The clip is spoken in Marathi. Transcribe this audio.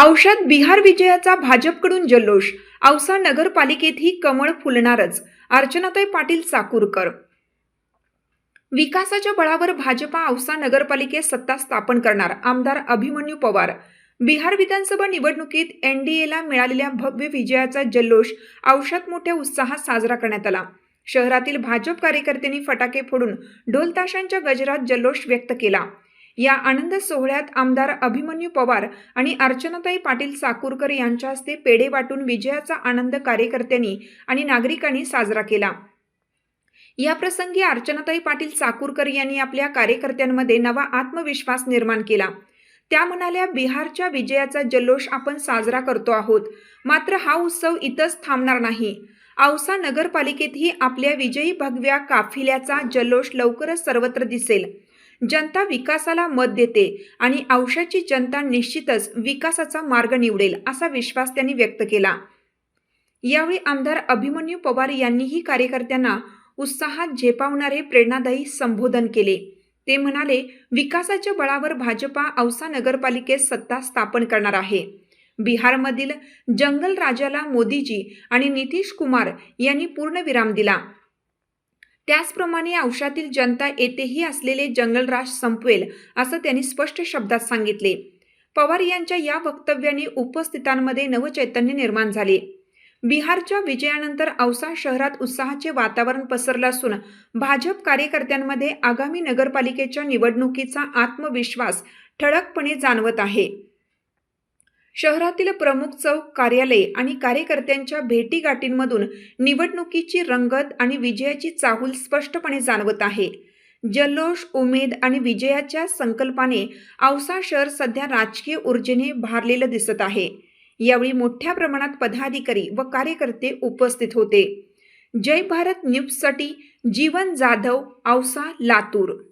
औषध बिहार विजयाचा भाजपकडून जल्लोष. औसा नगरपालिकेतही कमळ फुलणारच अर्चनाताई पाटील चाकूरकर. विकासाच्या बळावर भाजपा औसा नगरपालिकेत सत्ता स्थापन करणार आमदार अभिमन्यू पवार. बिहार विधानसभा निवडणुकीत एनडीएला मिळालेल्या भव्य विजयाचा जल्लोष औषध मोठ्या उत्साहात साजरा करण्यात आला. शहरातील भाजप कार्यकर्त्यांनी फटाके फोडून ढोलताशांच्या गजरात जल्लोष व्यक्त केला. या आनंद सोहळ्यात आमदार अभिमन्यू पवार आणि अर्चनाताई पाटील साकूरकर यांच्या हस्ते पेढे वाटून विजयाचा आनंद कार्यकर्त्यांनी आणि नागरिकांनी साजरा केला. या प्रसंगी अर्चनाताई पाटील साकूरकर यांनी आपल्या कार्यकर्त्यांमध्ये नवा आत्मविश्वास निर्माण केला. त्या म्हणाल्या बिहारच्या विजयाचा जल्लोष आपण साजरा करतो आहोत. मात्र हा उत्सव इथंच थांबणार नाही. औसा नगरपालिकेतही आपल्या विजयी भगव्या काफिल्याचा जल्लोष लवकरच सर्वत्र दिसेल. जनता विकासाला मत देते आणि औषधाची जनता निश्चितच विकासाचा मार्ग निवडेल असा विश्वास त्यांनी व्यक्त केला. यावेळी आमदार अभिमन्यू पवार यांनीही कार्यकर्त्यांना उत्साहात झेपावणारे प्रेरणादायी संबोधन केले. ते म्हणाले विकासाच्या बळावर भाजपा औसा नगरपालिकेत सत्ता स्थापन करणार आहे. बिहारमधील जंगल राजाला मोदीजी आणि नितीश कुमार यांनी पूर्णविराम दिला. त्याचप्रमाणे औषधातील जनता येथेही असलेले जंगलराज संपवेल असं त्यांनी स्पष्ट शब्दात सांगितले. पवार यांच्या या वक्तव्याने उपस्थितांमध्ये नवचैतन्य निर्माण झाले. बिहारच्या विजयानंतर औसा शहरात उत्साहाचे वातावरण पसरलं असून भाजप कार्यकर्त्यांमध्ये आगामी नगरपालिकेच्या निवडणुकीचा आत्मविश्वास ठळकपणे जाणवत आहे. शहरातील प्रमुख चौक कार्यालय आणि कार्यकर्त्यांच्या भेटीगाठींमधून निवडणुकीची रंगत आणि विजयाची चाहूल स्पष्टपणे जाणवत आहे. जल्लोष उमेद आणि विजयाच्या संकल्पाने औसा शहर सध्या राजकीय ऊर्जेने भारलेलं दिसत आहे. यावेळी मोठ्या प्रमाणात पदाधिकारी व कार्यकर्ते उपस्थित होते. जय भारत न्यूजसाठी जीवन जाधव औसा लातूर.